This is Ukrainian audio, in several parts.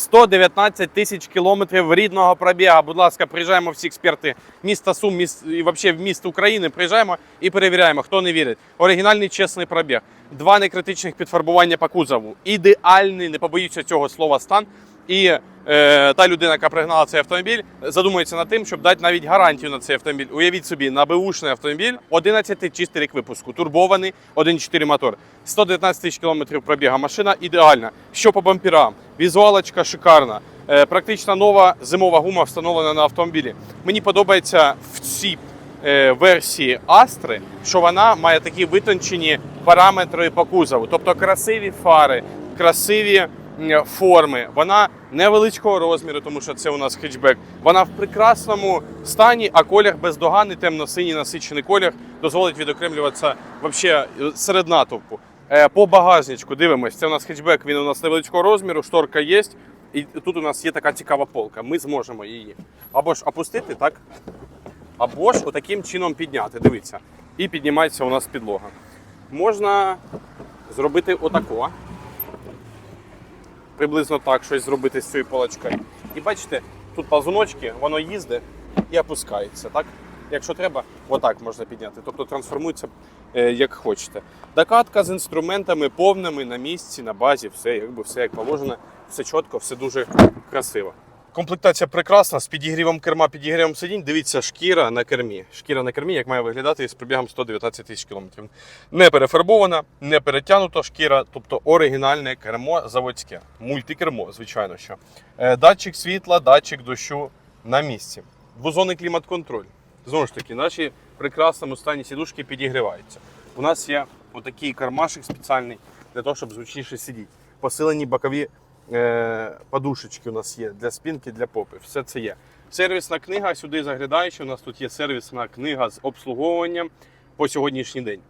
119 тисяч кілометрів рідного пробіга. Будь ласка, приїжджаємо всі експерти міста Сум міст, і взагалі в міст України. Приїжджаємо і перевіряємо, хто не вірить. Оригінальний чесний пробіг. Два некритичних підфарбування по кузову. Ідеальний, не побоюся цього слова стан. І е, та людина, яка пригнала цей автомобіль, задумується над тим, щоб дати навіть гарантію на цей автомобіль. Уявіть собі, на беушний автомобіль 11 чистий рік випуску, турбований 1.4 мотор, 119 тисяч кілометрів пробіга. Машина ідеальна. Що по бамперам? Візуалочка шикарна. Е, практично нова зимова гума встановлена на автомобілі. Мені подобається в цій е, версії Астри, що вона має такі витончені параметри по кузову, тобто красиві фари, красиві форми. Вона невеличкого розміру, тому що це у нас хетчбек. Вона в прекрасному стані, а колір бездоганний, темно-синій насичений колір дозволить відокремлюватися вообще е, серед натовпу. Е, По багажничку дивимось. Це у нас хетчбек, він у нас невеличкого розміру, шторка є. І тут у нас є така цікава полка. Ми зможемо її або ж опустити, так? Або ж отаким чином підняти. Дивіться. І піднімається у нас підлога. Можна зробити отако. Приблизно так щось зробити з цією полочкою. І бачите, тут пазуночки, воно їздить і опускається. Так? Якщо треба, отак можна підняти. Тобто трансформується е, як хочете. Докатка з інструментами повними на місці, на базі, все, якби все як положено, все чітко, все дуже красиво. Комплектація прекрасна з підігрівом керма, підігрівом сидінь. Дивіться, шкіра на кермі. Шкіра на кермі, як має виглядати з пробігом 119 тисяч кілометрів. Не перефарбована, не перетягнута шкіра, тобто оригінальне кермо заводське. Мультикермо, звичайно що. Е, Датчик світла, датчик дощу на місці. Двозонний клімат-контроль. Знову ж таки, наші прекрасному стані сідушки підігріваються. У нас є отакий кармашик спеціальний для того, щоб зручніше сидіти. Посилені бокові подушечки у нас є для спинки, для попи. Все це є. Сервісна книга сюди заглядаючи. У нас тут є сервісна книга з обслуговуванням по сьогоднішній день.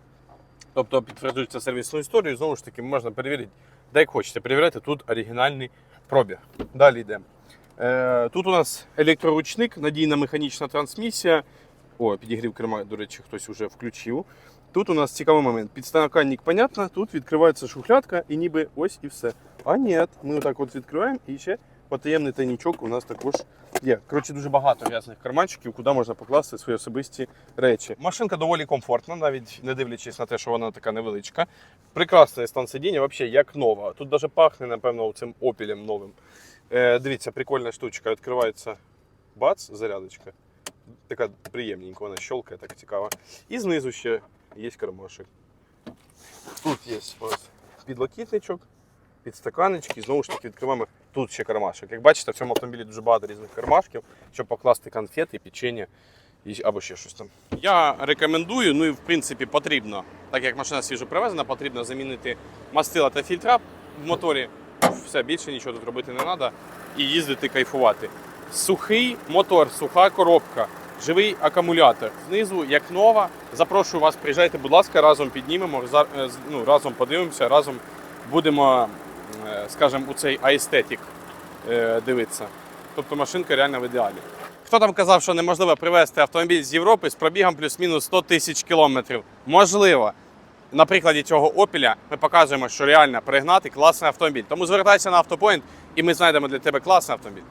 Тобто підтверджується сервісну історію, знову ж таки, можна перевірити, де як хочете перевіряти, тут оригінальний пробіг. Далі йдемо. Е, тут у нас електроручник, надійна механічна трансмісія. О, підігрів керма, до речі, хтось вже включив. Тут у нас цікавий момент. Підстаканник, понятно, тут відкривається шухлядка і ніби ось і все. А ні, ми отак от відкриваємо і ще потаємний тайнічок у нас також є. Коротше, дуже багато грязних карманчиків, куди можна покласти свої особисті речі. Машинка доволі комфортна, навіть не дивлячись на те, що вона така невеличка. Прекрасний стан сидіння, взагалі як нова. Тут навіть пахне, напевно, цим опілем новим. Е, дивіться, прикольна штучка. Відкривається бац, зарядочка. Така приємненька, вона щелкає, так цікаво. І знизу ще є кармашик. Тут є ось підлокітничок, підстаканнички, знову ж таки відкриваємо тут ще кармашик. Як бачите, в цьому автомобілі дуже багато різних кармашків, щоб покласти конфети, печення або ще щось там. Я рекомендую, ну і в принципі потрібно, так як машина свіжо привезена, потрібно замінити мастила та фільтра в моторі. Все, більше нічого тут робити не треба і їздити кайфувати. Сухий мотор, суха коробка, живий акумулятор. Знизу, як нова. Запрошую вас, приїжджайте, будь ласка, разом піднімемо, е, ну, разом подивимося, разом будемо, е, скажімо, у цей аестетик е, дивитися. Тобто машинка реально в ідеалі. Хто там казав, що неможливо привезти автомобіль з Європи з пробігом плюс-мінус 100 тисяч кілометрів? Можливо. На прикладі цього опіля ми покажемо, що реально пригнати класний автомобіль. Тому звертайся на автопоінт, і ми знайдемо для тебе класний автомобіль.